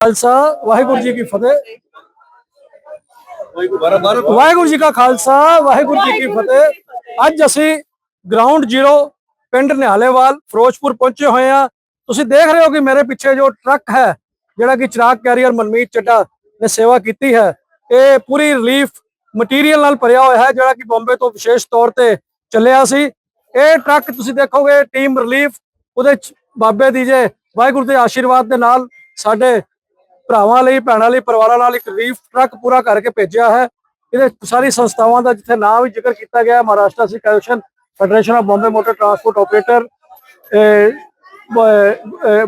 ਖਾਲਸਾ ਵਾਹਿਗੁਰੂ ਜੀ ਕੀ ਫਤਿਹ ਵਾਹਿਗੁਰੂ ਜੀ ਕਾ ਖਾਲਸਾ ਵਾਹਿਗੁਰੂ ਜੀ ਕੀ ਫਤਿਹ ਅੱਜ ਅਸੀਂ ਗਰਾਊਂਡ ਜ਼ੀਰੋ ਪਿੰਡ ਨਿਹਾਲੇਵਾਲ ਫਿਰੋਜ਼ਪੁਰ ਪਹੁੰਚੇ ਹੋਏ ਆ ਤੁਸੀਂ ਦੇਖ ਰਹੇ ਹੋ ਕਿ ਮੇਰੇ ਪਿੱਛੇ ਜੋ ਟਰੱਕ ਹੈ ਜਿਹੜਾ ਕਿ ਚਿਰਾਗ ਕੈਰੀਅਰ ਮਨਮੀਤ ਚੱਡਾ ਨੇ ਸੇਵਾ ਕੀਤੀ ਹੈ ਇਹ ਪੂਰੀ ਰਿਲੀਫ ਮਟੀਰੀਅਲ ਨਾਲ ਭਰਿਆ ਹੋਇਆ ਹੈ ਜਿਹੜਾ ਕਿ ਬੰਬੇ ਤੋਂ ਵਿਸ਼ੇਸ਼ ਤੌਰ ਤੇ ਚੱਲਿਆ ਸੀ ਇਹ ਟਰੱਕ ਤੁਸੀਂ ਦੇਖੋਗੇ ਟੀਮ ਰਿਲੀਫ ਉਹਦੇ ਚ ਬਾਬੇ ਦੀ ਜੇ ਵਾਹਿਗੁਰੂ ਦੇ ਆਸ਼ੀਰਵਾਦ ਦੇ ਨਾਲ ਸਾਡੇ ਭਰਾਵਾਂ ਲਈ, ਭੈਣਾਂ ਲਈ, ਪਰਿਵਾਰਾਂ ਨਾਲ ਇੱਕ ਰਿਲੀਫ ਟਰੱਕ ਪੂਰਾ ਕਰਕੇ ਭੇਜਿਆ ਹੈ। ਇਹਦੇ ਸਾਰੀ ਸੰਸਥਾਵਾਂ ਦਾ ਜਿੱਥੇ ਨਾਮ ਵੀ ਜ਼ਿਕਰ ਕੀਤਾ ਗਿਆ Maharashtra Sikh association federation of Bombay motor transport operator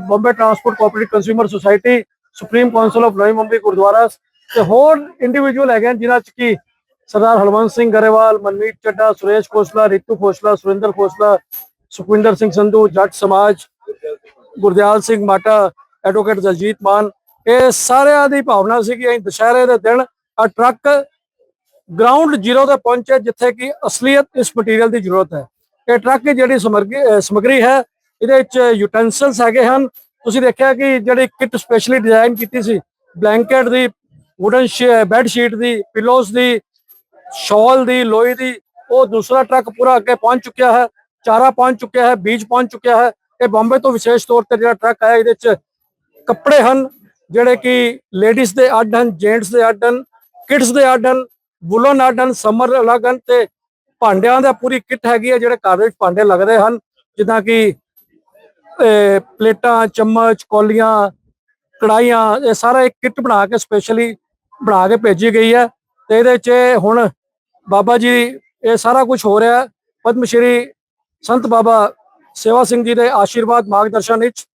Bombay transport cooperative consumer society, supreme council of Navi Mumbai gurdwara ਤੇ ਹੋਰ ਇੰਡੀਵਿਜੂਅਲ ਹੈਗੇ ਹਨ, ਜਿਨ੍ਹਾਂ ਚ ਕੀ ਸਰਦਾਰ ਹਲਵੰਤ ਸਿੰਘ ਗਰੇਵਾਲ, ਮਨਮੀਤ ਚੱਡਾ, ਸੁਰੇਸ਼ ਖੋਸਲਾ, ਰਿਤੂ ਖੋਸਲਾ, ਸੁਰਿੰਦਰ ਖੋਸਲਾ, ਸੁਖਵਿੰਦਰ ਸਿੰਘ ਸੰਧੂ, ਜੱਟ ਸਮਾਜ, ਗੁਰਦਿਆਲ ਸਿੰਘ ਮਾਟਾ ਐਡਵੋਕੇਟ ਦਲਜੀਤ ਮਾਨ ਇਹ ਸਾਰਿਆਂ ਦੀ ਭਾਵਨਾ ਸੀ ਕਿ ਅਸੀਂ ਦੁਸ਼ਹਿਰੇ ਦੇ ਦਿਨ ਆ ਟਰੱਕ ਗਰਾਊਂਡ ਜ਼ੀਰੋ ਤੇ ਪਹੁੰਚੇ, ਜਿੱਥੇ ਕਿ ਅਸਲੀਅਤ ਇਸ ਮਟੀਰੀਅਲ ਦੀ ਜ਼ਰੂਰਤ ਹੈ। ਇਹ ਟਰੱਕ ਦੀ ਜਿਹੜੀ ਸਮੱਗਰੀ ਸਮੱਗਰੀ ਹੈ, ਇਹਦੇ ਵਿੱਚ ਯੂਟੈਂਸਲਸ ਹੈਗੇ ਹਨ। ਤੁਸੀਂ ਦੇਖਿਆ ਕਿ ਜਿਹੜੀ ਕਿੱਟ ਸਪੈਸ਼ਲੀ ਡਿਜ਼ਾਈਨ ਕੀਤੀ ਸੀ ਬਲੈਂਕਟ ਦੀ ਵੁਡਨ ਬੈੱਡ ਸ਼ੀਟ ਦੀ ਪਿਲੋਸ ਦੀ ਸ਼ਾਲ ਦੀ, ਲੋਹੇ ਦੀ, ਉਹ ਦੂਸਰਾ ਟਰੱਕ ਪੂਰਾ ਅੱਗੇ ਪਹੁੰਚ ਚੁੱਕਿਆ ਹੈ, ਚਾਰਾ ਪਹੁੰਚ ਚੁੱਕਿਆ ਹੈ, ਬੀਜ ਪਹੁੰਚ ਚੁੱਕਿਆ ਹੈ। ਇਹ ਬੰਬੇ ਤੋਂ ਵਿਸ਼ੇਸ਼ ਤੌਰ ਤੇ ਜਿਹੜਾ ਟਰੱਕ ਆਇਆ ਇਹਦੇ ਚ ਕੱਪੜੇ ਹਨ ਜਿਹੜੇ ਕਿ ਲੇਡੀਜ਼ ਦੇ ਅੱਡ ਹਨ ਜੈਂਟਸ ਦੇ ਅੱਡ ਹਨ ਕਿਡਸ ਦੇ ਅੱਡ ਹਨ ਵੁਲਨ ਅੱਡ ਹਨ ਸਮਰ ਅਲੱਗ ਹਨ ਤੇ ਭਾਂਡਿਆਂ ਦਾ ਪੂਰੀ ਕਿੱਟ ਹੈਗੀ ਹੈ ਜਿਹੜੇ ਘਰ ਵਿੱਚ ਭਾਂਡੇ ਲੱਗਦੇ ਹਨ, ਜਿੱਦਾਂ ਕਿ ਪਲੇਟਾਂ, ਚਮਚ, ਕੌਲੀਆਂ ਕੜਾਈਆਂ ਇਹ ਸਾਰਾ ਇੱਕ ਕਿੱਟ ਬਣਾ ਕੇ ਸਪੈਸ਼ਲੀ ਬਣਾ ਕੇ ਭੇਜੀ ਗਈ ਹੈ ਤੇ ਇਹਦੇ 'ਚ ਹੁਣ ਬਾਬਾ ਜੀ, ਇਹ ਸਾਰਾ ਕੁਝ ਹੋ ਰਿਹਾ ਪਦਮ ਸ਼੍ਰੀ ਸੰਤ ਬਾਬਾ ਸੇਵਾ ਸਿੰਘ ਜੀ ਦੇ ਆਸ਼ੀਰਵਾਦ, ਮਾਰਗਦਰਸ਼ਨ ਵਿੱਚ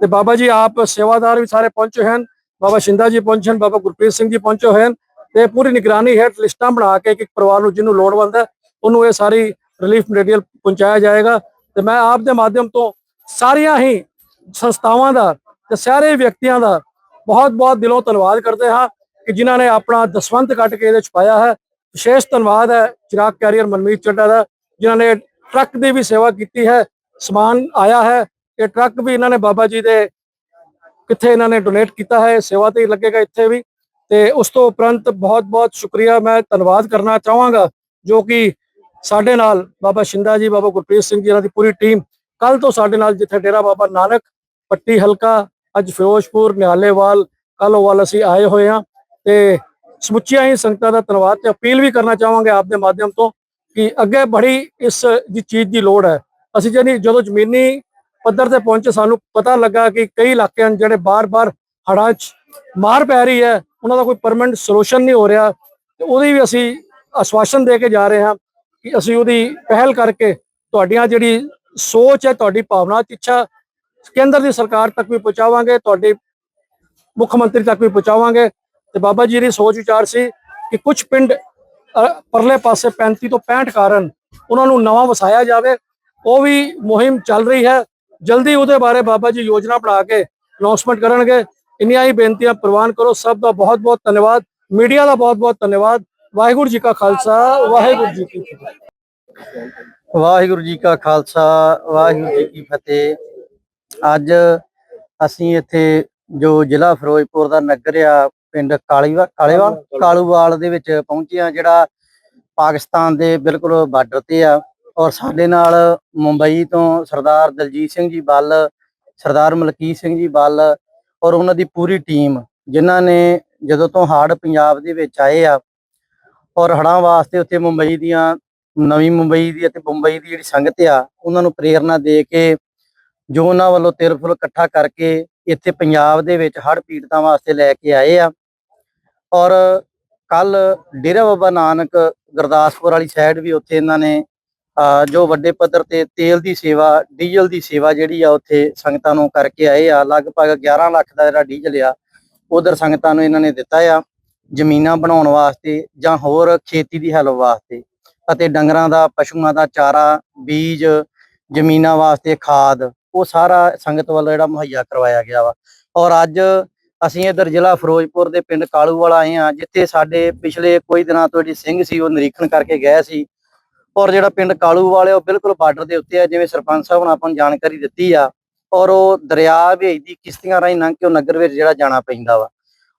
ਤੇ ਬਾਬਾ ਜੀ ਆਪ ਸੇਵਾਦਾਰ ਵੀ ਸਾਰੇ ਪਹੁੰਚੇ ਹਨ। ਬਾਬਾ ਸ਼ਿੰਦਾ ਜੀ ਪਹੁੰਚੇ ਹਨ, ਬਾਬਾ ਗੁਰਪ੍ਰੀਤ ਸਿੰਘ ਜੀ ਪਹੁੰਚੇ ਹੋਏ ਹਨ ਤੇ ਪੂਰੀ ਨਿਗਰਾਨੀ ਹੇਠ ਲਿਸਟਾਂ ਬਣਾ ਕੇ ਇੱਕ ਇੱਕ ਪਰਿਵਾਰ ਨੂੰ ਜਿਹਨੂੰ ਲੋੜਵੰਦ ਹੈ, ਉਹਨੂੰ ਇਹ ਸਾਰੀ ਰਿਲੀਫ ਮਟੀਰੀਅਲ ਪਹੁੰਚਾਇਆ ਜਾਏਗਾ। ਤੇ ਮੈਂ ਆਪ ਦੇ ਮਾਧਿਅਮ ਤੋਂ ਸਾਰੀਆਂ ਹੀ ਸੰਸਥਾਵਾਂ ਦਾ ਤੇ ਸਾਰੇ ਵਿਅਕਤੀਆਂ ਦਾ ਬਹੁਤ ਬਹੁਤ ਦਿਲੋਂ ਧੰਨਵਾਦ ਕਰਦੇ ਹਾਂ ਕਿ ਜਿਨ੍ਹਾਂ ਨੇ ਆਪਣਾ ਦਸਵੰਤ ਕੱਟ ਕੇ ਇਹਦੇ ਚ ਪਾਇਆ ਹੈ। ਵਿਸ਼ੇਸ਼ ਧੰਨਵਾਦ ਹੈ ਚਿਰਾਗ ਕੈਰੀਅਰ ਮਨਮੀਤ ਚੱਡਾ ਦਾ, ਜਿਨ੍ਹਾਂ ਨੇ ਟਰੱਕ ਦੀ ਵੀ ਸੇਵਾ ਕੀਤੀ ਹੈ, ਸਮਾਨ ਆਇਆ ਹੈ। ਇਹ ਟਰੱਕ ਵੀ ਇਹਨਾਂ ਨੇ ਬਾਬਾ ਜੀ ਦੇ ਕਿੱਥੇ ਇਹਨਾਂ ਨੇ ਡੋਨੇਟ ਕੀਤਾ ਹੈ ਸੇਵਾ ਤੇ ਲੱਗੇਗਾ ਇੱਥੇ ਵੀ। ਤੇ ਉਸ ਤੋਂ ਉਪਰੰਤ ਬਹੁਤ ਬਹੁਤ ਸ਼ੁਕਰੀਆ, ਮੈਂ ਧੰਨਵਾਦ ਕਰਨਾ ਚਾਹਾਂਗਾ, ਜੋ ਕਿ ਸਾਡੇ ਨਾਲ ਬਾਬਾ ਸ਼ਿੰਦਾ ਜੀ, ਬਾਬਾ ਗੁਰਪ੍ਰੀਤ ਸਿੰਘ ਜੀ ਇਹਨਾਂ ਦੀ ਪੂਰੀ ਟੀਮ ਕੱਲ ਤੋਂ ਸਾਡੇ ਨਾਲ ਜਿੱਥੇ ਡੇਰਾ ਬਾਬਾ ਨਾਨਕ, ਪੱਟੀ ਹਲਕਾ, ਅੱਜ ਫਿਰੋਜ਼ਪੁਰ, ਨਿਹਾਲੇਵਾਲ ਕਾਲੋਵਾਲ ਅਸੀਂ ਆਏ ਹੋਏ ਹਾਂ। ਤੇ ਸਮੁੱਚੀਆਂ ਹੀ ਸੰਗਤਾਂ ਦਾ ਧੰਨਵਾਦ ਤੇ ਅਪੀਲ ਵੀ ਕਰਨਾ ਚਾਹਾਂਗੇ ਆਪ ਦੇ ਮਾਧਿਅਮ ਤੋਂ ਕਿ ਅੱਗੇ ਬੜੀ ਇਸ ਦੀ ਚੀਜ਼ ਦੀ ਲੋੜ ਹੈ। ਅਸੀਂ ਜਿਹੜੀ ਜਦੋਂ ਜ਼ਮੀਨੀ ਪੱਧਰ ਤੇ ਪਹੁੰਚੇ, ਸਾਨੂੰ ਪਤਾ ਲੱਗਾ ਕਿ ਕਈ ਇਲਾਕੇ ਹਨ ਜਿਹੜੇ ਬਾਰ-ਬਾਰ ਹੜ੍ਹਾਂ 'ਚ ਮਾਰ ਪੈ ਰਹੀ ਹੈ, ਉਹਨਾਂ ਦਾ ਕੋਈ ਪਰਮਨੈਂਟ ਸੋਲੂਸ਼ਨ ਨਹੀਂ ਹੋ ਰਿਹਾ। ਤੇ ਉਹਦੀ ਵੀ ਅਸੀਂ ਆਸ਼ਵਾਸਨ ਦੇ ਕੇ ਜਾ ਰਹੇ ਹਾਂ ਕਿ ਅਸੀਂ ਉਹਦੀ ਪਹਿਲ ਕਰਕੇ ਤੁਹਾਡੀਆਂ ਜਿਹੜੀ ਸੋਚ ਹੈ, ਤੁਹਾਡੀ ਭਾਵਨਾ ਤੇ ਇੱਛਾ ਕੇਂਦਰ ਦੀ ਸਰਕਾਰ ਤੱਕ ਵੀ ਪਹੁੰਚਾਵਾਂਗੇ, ਤੁਹਾਡੇ ਮੁੱਖ ਮੰਤਰੀ ਤੱਕ ਵੀ ਪਹੁੰਚਾਵਾਂਗੇ। ਤੇ ਬਾਬਾ ਜੀ ਦੀ ਸੋਚ ਵਿਚਾਰ ਸੀ ਕਿ ਕੁਝ ਪਿੰਡ ਪਰਲੇ ਪਾਸੇ 35 ਤੋਂ 65 ਕਾਰਨ ਉਹਨਾਂ ਨੂੰ ਨਵਾਂ ਵਸਾਇਆ ਜਾਵੇ। ਉਹ ਵੀ ਮੁਹਿੰਮ ਚੱਲ ਰਹੀ ਹੈ। ਜਲਦੀ ਉਹਦੇ ਬਾਰੇ ਬਾਬਾ ਜੀ ਯੋਜਨਾ ਬਣਾ ਕੇ ਅਨਾਉਂਸਮੈਂਟ ਕਰਨਗੇ। ਇੰਨੀਆਂ ਹੀ ਬੇਨਤੀਆਂ ਪ੍ਰਵਾਨ ਕਰੋ। ਸਭ ਦਾ ਬਹੁਤ ਬਹੁਤ ਧੰਨਵਾਦ। ਮੀਡੀਆ ਦਾ ਬਹੁਤ ਬਹੁਤ ਧੰਨਵਾਦ। ਵਾਹਿਗੁਰੂ ਜੀ ਕਾ ਖਾਲਸਾ। ਵਾਹਿਗੁਰੂ ਜੀ ਕੀ ਫਤਿਹ। ਵਾਹਿਗੁਰੂ ਜੀ ਕਾ ਖਾਲਸਾ। ਵਾਹਿਗੁਰੂ ਜੀ ਕੀ ਫਤਿਹ। ਅੱਜ ਅਸੀਂ ਇੱਥੇ ਜੋ ਜ਼ਿਲ੍ਹਾ ਫਿਰੋਜ਼ਪੁਰ ਦਾ ਨਗਰ ਆ ਪਿੰਡ ਕਾਲੀਵਾ ਕਾਲੇਵਾਲ ਕਾਲੂਵਾਲ। ਦੇ ਵਿੱਚ ਪਹੁੰਚੇ ਆ ਜਿਹੜਾ ਪਾਕਿਸਤਾਨ ਦੇ ਬਿਲਕੁਲ ਬਾਰਡਰ ਤੇ ਆ। ਔਰ ਸਾਡੇ ਨਾਲ ਮੁੰਬਈ ਤੋਂ ਸਰਦਾਰ ਦਲਜੀਤ ਸਿੰਘ ਜੀ ਬੱਲ, ਸਰਦਾਰ ਮਲਕੀਤ ਸਿੰਘ ਜੀ ਬੱਲ ਔਰ ਉਹਨਾਂ ਦੀ ਪੂਰੀ ਟੀਮ, ਜਿਨ੍ਹਾਂ ਨੇ ਜਦੋਂ ਤੋਂ ਹੜ੍ਹ ਪੰਜਾਬ ਦੇ ਵਿੱਚ ਆਏ ਆ ਔਰ ਹੜ੍ਹਾਂ ਵਾਸਤੇ ਉੱਥੇ ਮੁੰਬਈ ਦੀਆਂ, ਨਵੀਂ ਮੁੰਬਈ ਦੀ ਅਤੇ ਮੁੰਬਈ ਦੀ ਜਿਹੜੀ ਸੰਗਤ ਆ, ਉਹਨਾਂ ਨੂੰ ਪ੍ਰੇਰਣਾ ਦੇ ਕੇ ਜੋ ਉਹਨਾਂ ਵੱਲੋਂ ਤਿਰਫੁਲ ਇਕੱਠਾ ਕਰਕੇ ਇੱਥੇ ਪੰਜਾਬ ਦੇ ਵਿੱਚ ਹੜ੍ਹ ਪੀੜਤਾਂ ਵਾਸਤੇ ਲੈ ਕੇ ਆਏ ਆ। ਔਰ ਕੱਲ ਡੇਰਾ ਬਾਬਾ ਨਾਨਕ ਗੁਰਦਾਸਪੁਰ ਵਾਲੀ ਸਾਈਡ ਵੀ ਉੱਥੇ ਇਹਨਾਂ ਨੇ ਜੋ ਵੱਡੇ ਪੱਧਰ ਤੇ ਤੇਲ ਦੀ ਸੇਵਾ, ਡੀਜ਼ਲ ਦੀ ਸੇਵਾ ਜਿਹੜੀ ਆ ਉੱਥੇ ਸੰਗਤਾਂ ਨੂੰ ਕਰਕੇ ਆਏ ਆ, ਲਗਭਗ 11 ਲੱਖ ਦਾ ਜਿਹੜਾ ਡੀਜ਼ਲ ਆ, ਉਧਰ ਸੰਗਤਾਂ ਨੂੰ ਇਹਨਾਂ ਨੇ ਦਿੱਤਾ ਆ ਜ਼ਮੀਨਾਂ ਬਣਾਉਣ ਵਾਸਤੇ ਜਾਂ ਹੋਰ ਖੇਤੀ ਦੀ ਹੈਲਪ ਵਾਸਤੇ ਅਤੇ ਡੰਗਰਾਂ ਦਾ, ਪਸ਼ੂਆਂ ਦਾ ਚਾਰਾ, ਬੀਜ, ਜ਼ਮੀਨਾਂ ਵਾਸਤੇ ਖਾਦ, ਉਹ ਸਾਰਾ ਸੰਗਤ ਵੱਲੋਂ ਜਿਹੜਾ ਮੁਹੱਈਆ ਕਰਵਾਇਆ ਗਿਆ ਵਾ। ਔਰ ਅੱਜ ਅਸੀਂ ਇਧਰ ਜ਼ਿਲ੍ਹਾ ਫਿਰੋਜ਼ਪੁਰ ਦੇ ਪਿੰਡ ਕਾਲੂਵਾਲਾ ਆਏ ਆ, ਜਿੱਥੇ ਸਾਡੇ ਪਿਛਲੇ ਕੋਈ ਦਿਨਾਂ ਤੋਂ ਜਿਹੜੀ ਸਿੰਘ ਸੀ, ਉਹ ਨਿਰੀਖਣ ਕਰਕੇ ਗਏ ਸੀ ਔਰ ਜਿਹੜਾ ਪਿੰਡ ਕਾਲੂ ਵਾਲੇ ਉਹ ਬਿਲਕੁਲ ਬਾਰਡਰ ਦੇ ਉੱਤੇ ਆ ਜਿਵੇਂ ਸਰਪੰਚ ਸਾਹਿਬ ਨੇ ਆਪਾਂ ਨੂੰ ਜਾਣਕਾਰੀ ਦਿੱਤੀ ਆ, ਔਰ ਉਹ ਦਰਿਆ ਭੇਜਦੀ ਕਿਸ਼ਤੀਆਂ ਰਾਹੀਂ ਲੰਘ ਕੇ ਉਹ ਨਗਰ ਵਿੱਚ ਜਿਹੜਾ ਜਾਣਾ ਪੈਂਦਾ ਵਾ।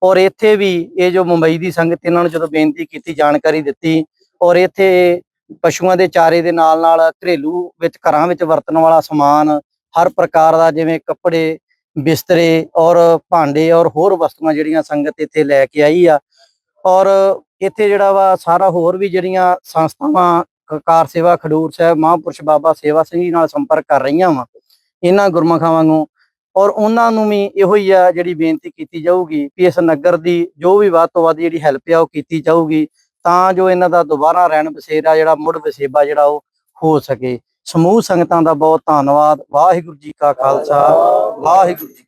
ਔਰ ਇੱਥੇ ਵੀ ਇਹ ਜੋ ਮੁੰਬਈ ਦੀ ਸੰਗਤ, ਇਹਨਾਂ ਨੂੰ ਜਦੋਂ ਬੇਨਤੀ ਕੀਤੀ, ਜਾਣਕਾਰੀ ਦਿੱਤੀ, ਔਰ ਇੱਥੇ ਪਸ਼ੂਆਂ ਦੇ ਚਾਰੇ ਦੇ ਨਾਲ ਨਾਲ ਘਰੇਲੂ ਵਿੱਚ ਘਰਾਂ ਵਿੱਚ ਵਰਤਣ ਵਾਲਾ ਸਮਾਨ, ਹਰ ਪ੍ਰਕਾਰ ਦਾ ਜਿਵੇਂ ਕੱਪੜੇ, ਬਿਸਤਰੇ ਔਰ ਭਾਂਡੇ ਔਰ ਹੋਰ ਵਸਤੂਆਂ ਜਿਹੜੀਆਂ ਸੰਗਤ ਇੱਥੇ ਲੈ ਕੇ ਆਈ ਆ। ਔਰ ਇੱਥੇ ਜਿਹੜਾ ਵਾ ਸਾਰਾ ਹੋਰ ਵੀ ਜਿਹੜੀਆਂ ਸੰਸਥਾਵਾਂ ਕਾਰ ਸੇਵਾ ਖਡੂਰ ਸਾਹਿਬ, ਮਹਾਂਪੁਰਸ਼ ਬਾਬਾ ਸੇਵਾ ਸਿੰਘ ਜੀ ਨਾਲ ਸੰਪਰਕ ਕਰ ਰਹੀਆਂ ਵਾ, ਇਹਨਾਂ ਗੁਰਮਖਾਂ ਵਾਂਗੂ। ਔਰ ਉਹਨਾਂ ਨੂੰ ਵੀ ਇਹੋ ਹੀ ਆ ਜਿਹੜੀ ਬੇਨਤੀ ਕੀਤੀ ਜਾਊਗੀ ਵੀ ਇਸ ਨਗਰ ਦੀ ਜੋ ਵੀ ਵੱਧ ਤੋਂ ਵੱਧ ਜਿਹੜੀ ਹੈਲਪ ਆ ਉਹ ਕੀਤੀ ਜਾਊਗੀ, ਤਾਂ ਜੋ ਇਹਨਾਂ ਦਾ ਦੁਬਾਰਾ ਰਹਿਣ ਬਸੇਰਾ ਜਿਹੜਾ ਮੁੜ ਵਸੇਬਾ ਜਿਹੜਾ ਉਹ ਹੋ ਸਕੇ। ਸਮੂਹ ਸੰਗਤਾਂ ਦਾ ਬਹੁਤ ਧੰਨਵਾਦ। ਵਾਹਿਗੁਰੂ ਜੀ ਕਾ ਖਾਲਸਾ, ਵਾਹਿਗੁਰੂ ਜੀ